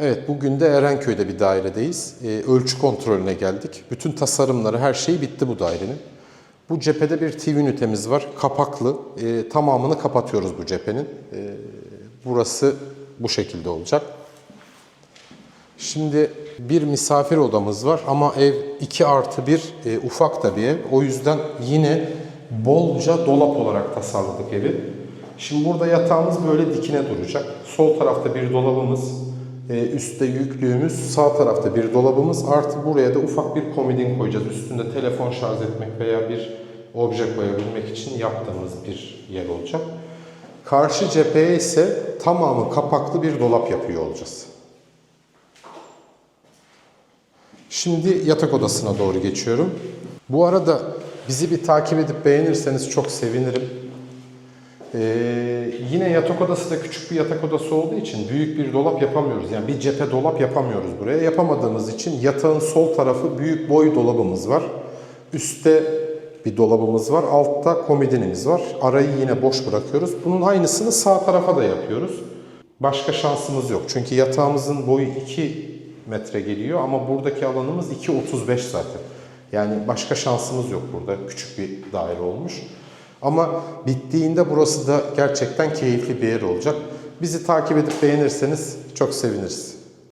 Evet, bugün de Erenköy'de bir dairedeyiz. Ee, ölçü kontrolüne geldik. Bütün tasarımları, her şey bitti bu dairenin. Bu cephede bir TV ünitemiz var, kapaklı. Ee, tamamını kapatıyoruz bu cephenin. Ee, burası bu şekilde olacak. Şimdi bir misafir odamız var ama ev 2 artı 1 e, ufak da bir ev. O yüzden yine bolca dolap olarak tasarladık evi. Şimdi burada yatağımız böyle dikine duracak. Sol tarafta bir dolabımız, e, üstte yüklüğümüz, sağ tarafta bir dolabımız. Artı buraya da ufak bir komodin koyacağız. Üstünde telefon şarj etmek veya bir obje koyabilmek için yaptığımız bir yer olacak. Karşı cepheye ise tamamı kapaklı bir dolap yapıyor olacağız. Şimdi yatak odasına doğru geçiyorum. Bu arada bizi bir takip edip beğenirseniz çok sevinirim. Ee, yine yatak odası da küçük bir yatak odası olduğu için büyük bir dolap yapamıyoruz. Yani bir cephe dolap yapamıyoruz buraya. Yapamadığımız için yatağın sol tarafı büyük boy dolabımız var. Üstte bir dolabımız var. Altta komodinimiz var. Arayı yine boş bırakıyoruz. Bunun aynısını sağ tarafa da yapıyoruz. Başka şansımız yok. Çünkü yatağımızın boyu 2 metre geliyor ama buradaki alanımız 2.35 zaten. Yani başka şansımız yok burada. Küçük bir daire olmuş. Ama bittiğinde burası da gerçekten keyifli bir yer olacak. Bizi takip edip beğenirseniz çok seviniriz.